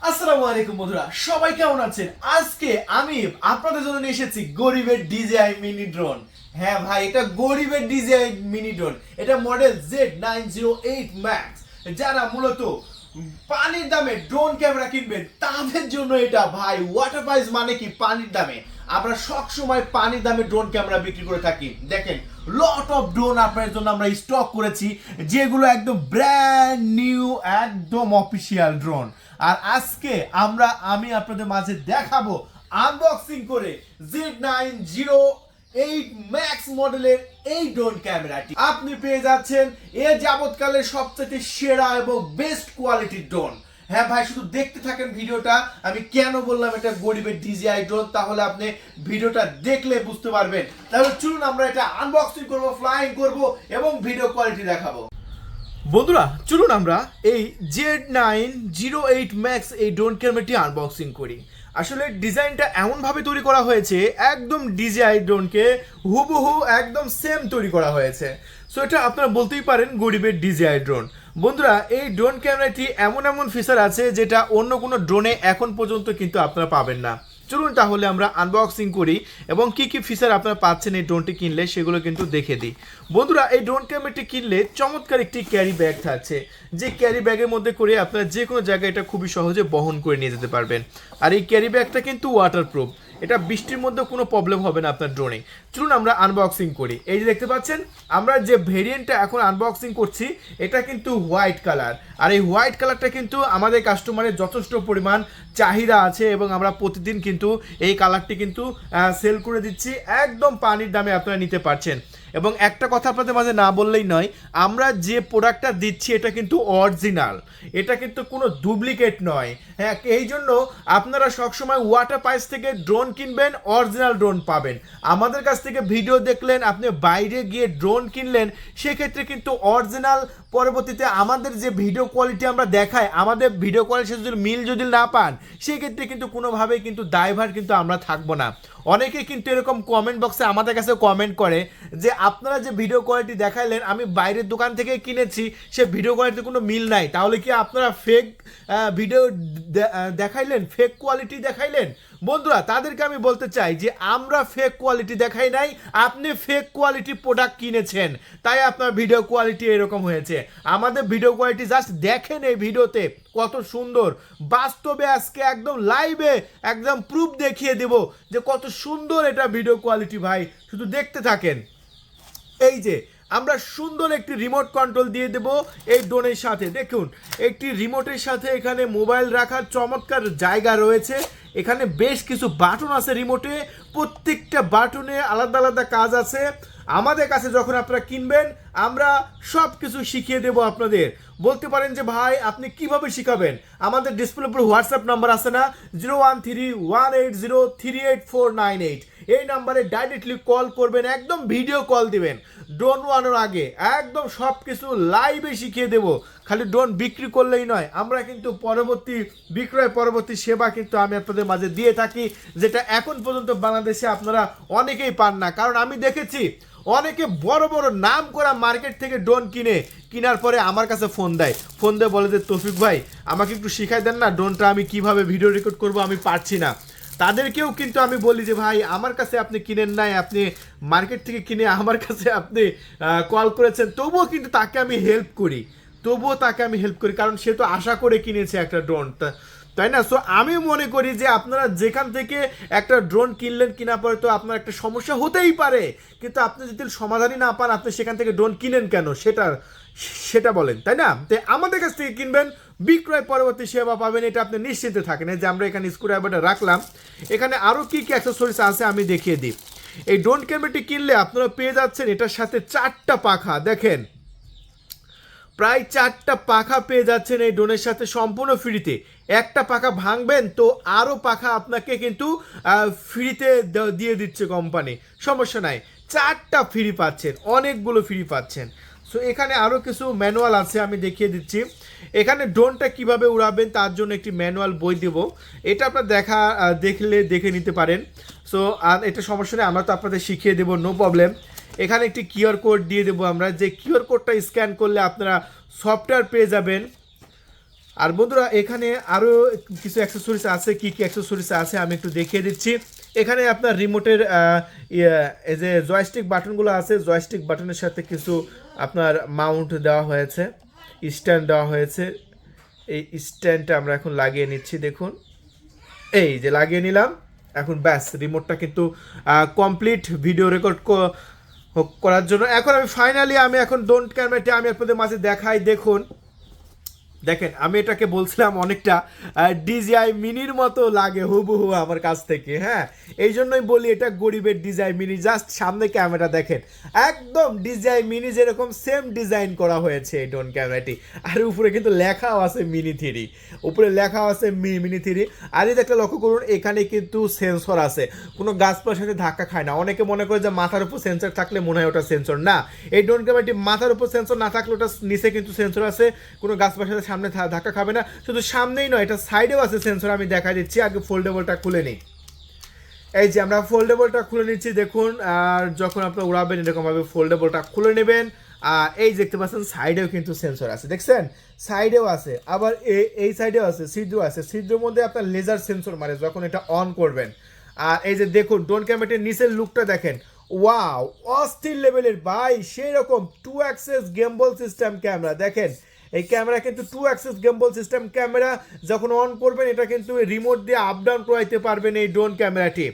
আসসালামু আলাইকুম বন্ধুরা, সবাই কেমন আছেন? আজকে আমি আপনাদের জন্য নিয়ে এসেছি গরিবের ডিজিআই মিনি ড্রোন। হ্যাঁ ভাই, এটা গরিবের ডিজিআই মিনি ড্রোন। এটা model Z nine zero eight max. যারা মূলত পানির দামে ড্রোন ক্যামেরা কিনবেন, তাদের জন্য এটা ভাই ওয়াটার প্রাইস মানে কি পানির দামে? আমরা সব সময় পানির দামে ড্রোন ক্যামেরা বিক্রি করে থাকি। দেখেন লট অফ ড্রোন আপনার জন্য আমরা স্টক করেছি, যেগুলো একদম ব্র্যান্ড নিউ একদম অফিসিয়াল ড্রোন আর আজকে আমরা, আমি আপনাদের মাঝে দেখাবো আনবক্সিং করে Z nine zero eight max মডেলের এই ড্রোন ক্যামেরাটি আপনি পেয়ে যাচ্ছেন এ যাবৎকালের সবচেয়ে সেরা এবং বেস্ট কোয়ালিটির ড্রোন হ্যাঁ ভাই, শুধু দেখতে থাকেন ভিডিওটা। আমি কেন বললাম এটা গরিবের ডিজিআই ড্রোন তাহলে আপনি ভিডিওটা দেখলে বুঝতে পারবেন। তাহলে চলুন আমরা এটা আনবক্সিং করব ফ্লাইং করব এবং ভিডিও কোয়ালিটি দেখাবো। বন্ধুরা, চলুন আমরা এই Z nine zero eight max এই ড্রোন ক্যামেরাটি আনবক্সিং করি। আসলে ডিজাইনটা এমনভাবে তৈরি করা হয়েছে, একদম ডিজিআই ড্রোনকে হুবহু একদম সেম তৈরি করা হয়েছে। সো এটা আপনারা বলতেই পারেন গরিবের ডিজিআই ড্রোন বন্ধুরা, এই ড্রোন ক্যামেরাটি এমন এমন ফিচার আছে যেটা অন্য কোনো ড্রোনে এখন পর্যন্ত কিন্তু আপনারা পাবেন না। চলুন তাহলে আমরা আনবক্সিং করি এবং কি কি ফিচার আপনারা পাচ্ছেন এই ড্রোনটি কিনলে সেগুলো কিন্তু দেখে দিই। বন্ধুরা, এই ড্রোন ক্যামেরাটি কিনলে চমৎকার একটি ক্যারি ব্যাগ থাকছে। যে ক্যারি ব্যাগের মধ্যে করে আপনারা যে কোনো জায়গায় এটা খুবই সহজে বহন করে নিয়ে যেতে পারবেন। আর এই ক্যারি ব্যাগটা কিন্তু ওয়াটারপ্রুফ এটা বৃষ্টির মধ্যে কোনো প্রবলেম হবে না আপনার ড্রোনে চলুন আমরা আনবক্সিং করি। এই যে দেখতে পাচ্ছেন, আমরা যে ভেরিয়েন্টটা এখন আনবক্সিং করছি, এটা কিন্তু হোয়াইট কালার আর এই হোয়াইট কালারটা কিন্তু আমাদের কাস্টমারের যথেষ্ট পরিমাণ চাহিদা আছে এবং আমরা প্রতিদিন কিন্তু এই কালারটি কিন্তু সেল করে দিচ্ছি। একদম পানির দামে আপনারা নিতে পারছেন। এবং একটা কথা আপনাদের মাঝে না বললেই নয়, আমরা যে প্রোডাক্টটা দিচ্ছি, এটা কিন্তু অরিজিনাল এটা কিন্তু কোনো ডুপ্লিকেট নয়। হ্যাঁ এই জন্য আপনারা সবসময় ওয়াটার পাইস থেকে ড্রোন কিনবেন অরিজিনাল ড্রোন পাবেন। আমাদের কাছ থেকে ভিডিও দেখলেন, আপনি বাইরে গিয়ে ড্রোন কিনলেন, সেক্ষেত্রে কিন্তু অরিজিনাল পরবর্তীতে আমাদের যে ভিডিও কোয়ালিটি আমরা দেখাই, আমাদের ভিডিও কোয়ালিটি যদি মিল যদি না পান, সেক্ষেত্রে কিন্তু কোনোভাবেই কিন্তু দায়ভার কিন্তু আমরা থাকব না। অনেকে কিন্তু এরকম কমেন্ট বক্সে আমাদের কাছে কমেন্ট করে যে, আপনারা যে ভিডিও কোয়ালিটি দেখাইলেন, আমি বাইরের দোকান থেকে কিনেছি, সে ভিডিও কোয়ালিটিতে কোনো মিল নাই। তাহলে কি আপনারা ফেক ভিডিও দেখাইলেন? ফেক কোয়ালিটি দেখাইলেন? বন্ধুরা, তাদেরকে আমি বলতে চাই যে আমরা ফেক কোয়ালিটি দেখাই নাই, আপনি ফেক কোয়ালিটি প্রোডাক্ট কিনেছেন। তাই আপনার ভিডিও কোয়ালিটি এরকম হয়েছে। আমাদের ভিডিও কোয়ালিটি জাস্ট দেখেন এই ভিডিওতে কত সুন্দর। বাস্তবে আজকে একদম লাইভে একদম প্রুফ দেখিয়ে দেব যে কত সুন্দর এটা ভিডিও কোয়ালিটি ভাই। শুধু দেখতে থাকেন। এই যে আমরা সুন্দর একটি রিমোট কন্ট্রোল দিয়ে দেব এই ড্রোনের সাথে। দেখুন, একটি রিমোটের সাথে এখানে মোবাইল রাখার চমৎকার জায়গা রয়েছে। এখানে বেশ কিছু বাটন আছে রিমোটে প্রত্যেকটা বাটনে আলাদা আলাদা কাজ আছে। আমাদের কাছে যখন আপনারা কিনবেন, আমরা সব কিছু শিখিয়ে দেব আপনাদের। বলতে পারেন যে, ভাই, আপনি কীভাবে শিখাবেন? আমাদের ডিসপ্লে উপর হোয়াটসঅ্যাপ নাম্বার আছে না zero one three one eight zero three eight four nine eight এই নাম্বারে ডাইরেক্টলি কল করবেন, একদম ভিডিও কল দিবেন। ড্রোন ওয়ানোর আগে একদম সব কিছু লাইভে শিখিয়ে দেব। খালি ড্রোন বিক্রি করলেই নয়, আমরা কিন্তু পরবর্তী বিক্রয় পরবর্তী সেবা কিন্তু আমি আপনাদের মাঝে দিয়ে থাকি, যেটা এখন পর্যন্ত বাংলাদেশে আপনারা অনেকেই পান না। কারণ আমি দেখেছি, অনেকে বড় বড় নাম করা মার্কেট থেকে ড্রোন কিনে, কেনার পরে আমার কাছে ফোন দেয়। ফোন দিয়ে বলে যে, তৌফিক ভাই, আমাকে একটু শিখাই দেন না ড্রোনটা আমি কীভাবে ভিডিও রেকর্ড করব, আমি পারছি না। তাদেরকেও কিন্তু আমি বলি যে, ভাই, আমার কাছে আপনি কিনেন নাই, আপনি মার্কেট থেকে কিনে আমার কাছে আপনি কল করেছেন। তবুও কিন্তু তাকে আমি হেল্প করি। তবুও তাকে আমি হেল্প করি, কারণ সে তো আশা করে কিনেছে একটা ড্রোন তাই না? সো আমি মনে করি যে, আপনারা যেখান থেকে একটা ড্রোন কিনলেন কিনা পরে তো আপনার একটা সমস্যা হতেই পারে। কিন্তু আপনি যদি সমাধানই না পান, আপনি সেখান থেকে ড্রোন কিনেন কেন? সেটা সেটা বলেন, তাই না? তো, আমাদের কাছ থেকে কিনবেন বিক্রয় পরবর্তী সেবা পাবেন, এটা আপনি নিশ্চিন্তে থাকেন। যে আমরা এখানে স্ক্রুড্রাইভারটা রাখলাম, এখানে আরও কী কী অ্যাক্সেসরিজ আছে আমি দেখিয়ে দিই। এই ড্রোন ক্যামেরাটি কিনলে আপনারা পেয়ে যাচ্ছেন এটার সাথে চারটা পাখা, দেখেন। প্রায় চারটা পাখা পেয়ে যাচ্ছেন এই ড্রোনের সাথে সম্পূর্ণ ফ্রিতে একটা পাখা ভাঙবেন তো আরও পাখা আপনাকে কিন্তু ফ্রিতে দিয়ে দিচ্ছে কোম্পানি সমস্যা নাই, চারটা ফ্রি পাচ্ছেন, অনেকগুলো ফ্রি পাচ্ছেন। সো এখানে আরও কিছু ম্যানুয়াল আছে আমি দেখিয়ে দিচ্ছি। এখানে ড্রোনটা কীভাবে উড়াবেন তার জন্য একটি ম্যানুয়াল বই দেব। এটা আপনার দেখা দেখলে দেখে নিতে পারেন। সো আর এটা সমস্যা নেই আমরা তো আপনাদের শিখিয়ে দেবো নো প্রবলেম এখানে একটি কিউআর কোড দিয়ে দেবো আমরা। যে কিউআর কোডটা স্ক্যান করলে আপনারা সফটওয়্যার পেয়ে যাবেন। আর বন্ধুরা এখানে আরও কিছু অ্যাক্সেসরিজ আছে কি কি অ্যাক্সেসরিজ আছে আমি একটু দেখিয়ে দিচ্ছি। এখানে আপনার রিমোটের ইয়ে, যে জয়স্টিক বাটনগুলো আছে জয়স্টিক বাটনের সাথে কিছু আপনার মাউন্ট দেওয়া হয়েছে স্ট্যান্ড দেওয়া হয়েছে। এই স্ট্যান্ডটা আমরা এখন লাগিয়ে নিচ্ছি, দেখুন। এই যে লাগিয়ে নিলাম, এখন ব্যাস রিমোটটা কিন্তু কমপ্লিট ভিডিও রেকর্ড করার জন্য। এখন আমি ফাইনালি আমি এখন ডোন্ট ক্যামেরাটি আমি আপনাদের মাঝে দেখাই, দেখুন। দেখেন, আমি এটাকে বলছিলাম অনেকটা ডিজিআই মিনির মতো লাগে হুবহু আমার কাছ থেকে হ্যাঁ? এই জন্যই বলি এটা গরিবের ডিজাই মিনি জাস্ট সামনে ক্যামেরা দেখেন। একদম ডিজাই মিনি যেরকম সেম ডিজাইন করা হয়েছে এই ডোন ক্যামেরাটি আর উপরে কিন্তু লেখাও আছে মিনি থ্রি উপরে লেখাও আছে মিনি থ্রি আর এই একটা লক্ষ্য করুন, এখানে কিন্তু সেন্সর আছে। কোনো গাছপালার সাথে ধাক্কা খায় না। অনেকে মনে করে যে মাথার উপর সেন্সর থাকলে মনে হয় ওটা সেন্সর না, এই ড্রোন ক্যামেরাটি মাথার উপর সেন্সর না থাকলে ওটা নিচে কিন্তু সেন্সর আছে। কোনো গাছপালার সাথে সামনে ধাক্কা খাবে না। শুধু সামনেই নয়, এটা সাইডেও আছে সেন্সর আমি দেখা দিচ্ছি, আগে ফোল্ডেবলটা খুলে নিই। এই যে আমরা ফোল্ডেবলটা খুলে নিচ্ছি, দেখুন, আর যখন আপনি উড়াবেন, এরকমভাবে ফোল্ডেবলটা খুলে নেবেন। আর এই দেখতে পাচ্ছেন সাইডেও কিন্তু সেন্সর আছে, দেখছেন? সাইডেও আছে, আবার এই সাইডেও আছে ছিদ্র আছে। ছিদ্রের মধ্যে আপনার লেজার সেন্সর মারে, যখন এটা অন করবেন। আর এই যে দেখুন ডোন ক্যামেরাটির নিচের লুকটা দেখেন। ওয়াও অস্থির লেভেলের ভাই সেই রকম two axis gimbal system camera দেখেন। এই ক্যামেরা কিন্তু two axis gimbal system camera, যখন অন করবেন, এটা কিন্তু রিমোট দিয়ে আপ ডাউন করাইতে পারবেন এই ড্রোন ক্যামেরাটি।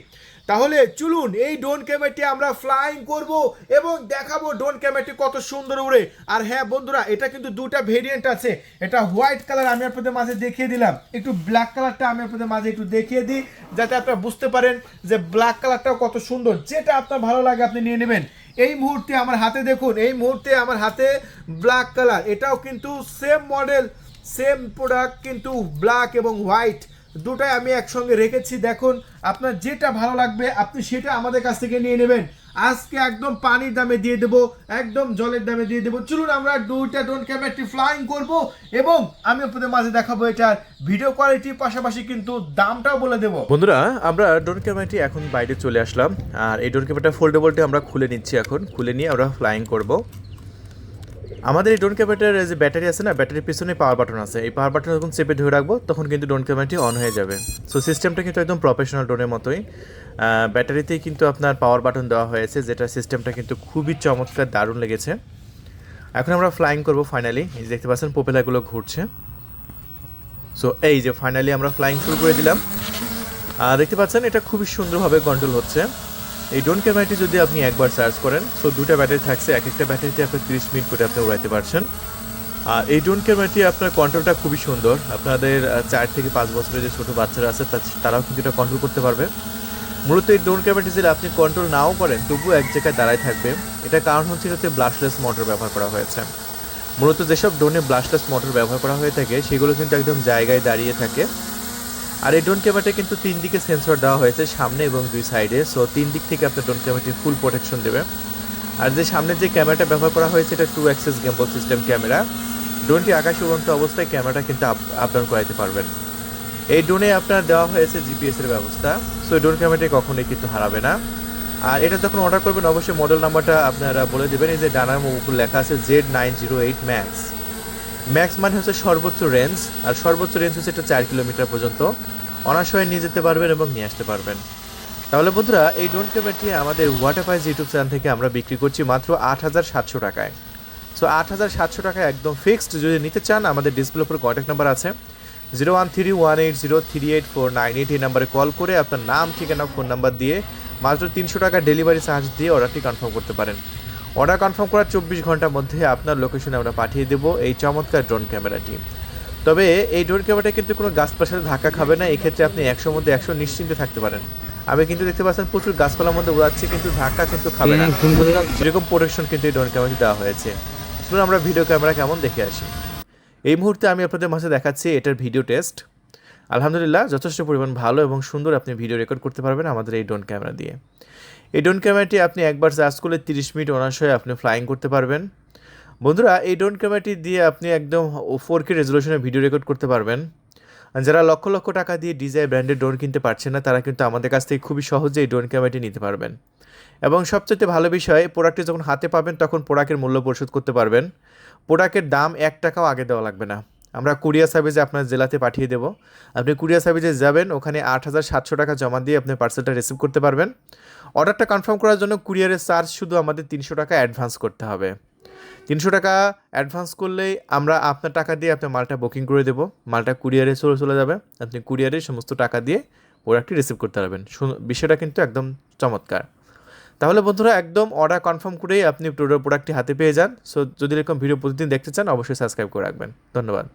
তাহলে চলুন, এই ড্রোন ক্যামেরাটি আমরা ফ্লাইং করব এবং দেখাবো ড্রোন ক্যামেরাটি কত সুন্দর উড়ে আর হ্যাঁ বন্ধুরা, এটা কিন্তু দুটা ভেরিয়েন্ট আছে। এটা হোয়াইট কালার আমি আপনাদের মাঝে দেখিয়ে দিলাম। একটু ব্ল্যাক কালারটা আমি আপনাদের মাঝে একটু দেখিয়ে দিই, যাতে আপনারা বুঝতে পারেন যে ব্ল্যাক কালারটাও কত সুন্দর। যেটা আপনার ভালো লাগে আপনি নিয়ে নেবেন। এই মুহূর্তে আমার হাতে দেখুন, এই মুহূর্তে আমার হাতে ব্ল্যাক কালার এটাও কিন্তু সেম মডেল সেম প্রোডাক্ট কিন্তু ব্ল্যাক এবং হোয়াইট দুটাই আমি একসঙ্গে রেখেছি। দেখুন, আপনার যেটা ভালো লাগবে, আপনি সেটা আমাদের কাছ থেকে নিয়ে নেবেন। আজকে একদম পানির দামে দিয়ে দেবো, একদম জলের দামে দিয়ে দেবো। চলুন আমরা দুইটা ড্রোন ক্যামেরাটি ফ্লাইং করব এবং আমি আপনাদের মাঝে দেখাবো এটার ভিডিও কোয়ালিটির পাশাপাশি কিন্তু দামটাও বলে দেবো। বন্ধুরা, আমরা ড্রোন ক্যামেরাটি এখন বাইরে চলে আসলাম, আর এই ড্রোন ক্যামেরাটা ফোল্ডেবলটি আমরা খুলে নিচ্ছি এখন। খুলে নিয়ে আমরা ফ্লাইং করব। আমাদের এই ড্রোন ক্যামেরাটার যে ব্যাটারি আছে না ব্যাটারির পিছনে পাওয়ার বাটন আছে। এই পাওয়ার বাটন যখন চেপে ধরে রাখব, তখন কিন্তু ডোন ক্যামেরাটি অন হয়ে যাবে। সো সিস্টেমটা কিন্তু একদম প্রফেশনাল ডোনের মতোই। ব্যাটারিতেই কিন্তু আপনার পাওয়ার বাটন দেওয়া হয়েছে, যেটা সিস্টেমটা কিন্তু খুবই চমৎকার, দারুণ লেগেছে। এখন আমরা ফ্লাইং করব ফাইনালি দেখতে পাচ্ছেন পোপেলাগুলো ঘুরছে। সো এই যে ফাইনালি আমরা ফ্লাইং শুরু করে দিলাম। দেখতে পাচ্ছেন, এটা খুবই সুন্দরভাবে কন্ট্রোল হচ্ছে। এই ড্রোন ক্যামেরাটি যদি আপনি একবার চার্জ করেন সো দুটা ব্যাটারি থাকছে, এক একটা ব্যাটারিতে আপনি তিরিশ মিনিট করে আপনি উড়াইতে পারছেন। আর এই ড্রোন ক্যামেরাটি আপনার কন্ট্রোলটা খুবই সুন্দর। আপনাদের চার থেকে পাঁচ বছরের যে ছোটো বাচ্চারা আছে তারাও কিন্তু এটা কন্ট্রোল করতে পারবে। মূলত এই ড্রোন ক্যামেরাটি যদি আপনি কন্ট্রোল নাও করেন, তবুও এক জায়গায় দাঁড়ায় থাকবে। এটা কারণ হচ্ছে এটাতে ব্লাস্টলেস মোটর ব্যবহার করা হয়েছে। মূলত যেসব ড্রোনে ব্লাস্টলেস মোটর ব্যবহার করা হয়ে থাকে, সেগুলো কিন্তু একদম জায়গায় দাঁড়িয়ে থাকে। আর এই ড্রোন ক্যামেরাটা কিন্তু তিন দিকে সেন্সর দেওয়া হয়েছে সামনে এবং দুই সাইডে সো তিন দিক থেকে আপনার ড্রোন ক্যামেরাটি ফুল প্রোটেকশন দেবে। আর যে সামনে যে ক্যামেরাটা ব্যবহার করা হয়েছে, এটা two axis gimbal system camera ড্রোনটি আকাশে উড়ন্ত অবস্থায় ক্যামেরাটা কিন্তু আপ ডাউন করাইতে পারবেন। এই ড্রোনে আপনার দেওয়া হয়েছে জিপিএস এর ব্যবস্থা। সো এই ড্রোন ক্যামেরাটি কখনোই কিন্তু হারাবে না। আর এটা যখন অর্ডার করবেন, অবশ্যই মডেল নাম্বারটা আপনারা বলে দেবেন। এই যে ডানার উপর লেখা আছে Z nine zero eight max max মানে হচ্ছে সর্বোচ্চ রেঞ্জ, আর সর্বোচ্চ রেঞ্জ হচ্ছে এটা চার কিলোমিটার পর্যন্ত। অনাসয়ে নিয়ে যেতে পারবেন এবং নিয়ে আসতে পারবেন। তাহলে বন্ধুরা, এই ড্রোন ক্যামেরাটি আমাদের ওয়াটার ওয়াটারপাইজ ইউটিউব চ্যানেল থেকে আমরা বিক্রি করছি মাত্র আট হাজার সাতশো টাকায়। সো আট হাজার সাতশো টাকায় একদম ফিক্সড যদি নিতে চান, আমাদের ডিসপ্লে উপর কন্ট্যাক্ট নাম্বার আছে। Zero one three one eight zero three eight four nine eight এই নাম্বারে কল করে আপনার নাম, ঠিকানা ফোন নাম্বার দিয়ে মাত্র তিনশো টাকা ডেলিভারি চার্জ দিয়ে অর্ডারটি কনফার্ম করতে পারেন। অর্ডার কনফার্ম করার চব্বিশ ঘণ্টার মধ্যে আপনার লোকেশনে আমরা পাঠিয়ে দেবো এই চমৎকার ড্রোন ক্যামেরাটি তবে এই ড্রোন ক্যামেরাটা কিন্তু কোনো গাছপালার সাথে ধাক্কা খাবে না এক্ষেত্রে আপনি একশোর মধ্যে একশো নিশ্চিন্তে থাকতে পারেন। আমি কিন্তু দেখতে পাচ্ছেন প্রচুর গাছপালার মধ্যে উড়াচ্ছি কিন্তু ধাক্কা কিন্তু খাবে না। সেরকম প্রোটেকশন কিন্তু এই ড্রোন ক্যামেরাটি দেওয়া হয়েছে। চলুন আমরা ভিডিও ক্যামেরা কেমন দেখে আসি। এই মুহূর্তে আমি আপনাদের মাঝে দেখাচ্ছি এটার ভিডিও টেস্ট আলহামদুলিল্লাহ যথেষ্ট পরিমাণ ভালো এবং সুন্দর আপনি ভিডিও রেকর্ড করতে পারবেন আমাদের এই ড্রোন ক্যামেরা দিয়ে। এই ড্রোন ক্যামেরাটি আপনি একবার চার্জ করলে তিরিশ মিনিট অনাশয়ে আপনি ফ্লাইং করতে পারবেন। বন্ধুরা, এই ড্রোন ক্যামেরাটি দিয়ে আপনি একদম ফোর কে রেজলিউশনে ভিডিও রেকর্ড করতে পারবেন। যারা লক্ষ লক্ষ টাকা দিয়ে ডিজাই ব্র্যান্ডের ড্রোন কিনতে পারছেন না, তারা কিন্তু আমাদের কাছ থেকে খুবই সহজে এই ড্রোন ক্যামেরাটি নিতে পারবেন। এবং সবচেয়ে ভালো বিষয় প্রোডাক্টটি যখন হাতে পাবেন, তখন প্রোডাক্টের মূল্য পরিশোধ করতে পারবেন। প্রোডাক্টের দাম এক টাকাও আগে দেওয়া লাগবে না। আমরা কুরিয়ার সার্ভিসে আপনার জেলাতে পাঠিয়ে দেবো। আপনি কুরিয়ার সার্ভিসে যাবেন, ওখানে আট হাজার সাতশো টাকা জমা দিয়ে আপনি পার্সেলটা রিসিভ করতে পারবেন। অর্ডারটা কনফার্ম করার জন্য কুরিয়ারের চার্জ শুধু আমাদের তিনশো টাকা অ্যাডভান্স করতে হবে। তিনশো টাকা অ্যাডভান্স করলেই আমরা আপনার টাকা দিয়ে আপনার মালটা বুকিং করে দেবো। মালটা কুরিয়ারে চলে চলে যাবে। আপনি কুরিয়ারে সমস্ত টাকা দিয়ে প্রোডাক্টটি রিসিভ করতে পারবেন। বিষয়টা কিন্তু একদম চমৎকার। তাহলে বন্ধুরা, একদম অর্ডার কনফার্ম করেই আপনি প্রোডাক্টটি হাতে পেয়ে যান। সো যদি এরকম ভিডিও প্রতিদিন দেখতে চান, অবশ্যই সাবস্ক্রাইব করে রাখবেন। ধন্যবাদ।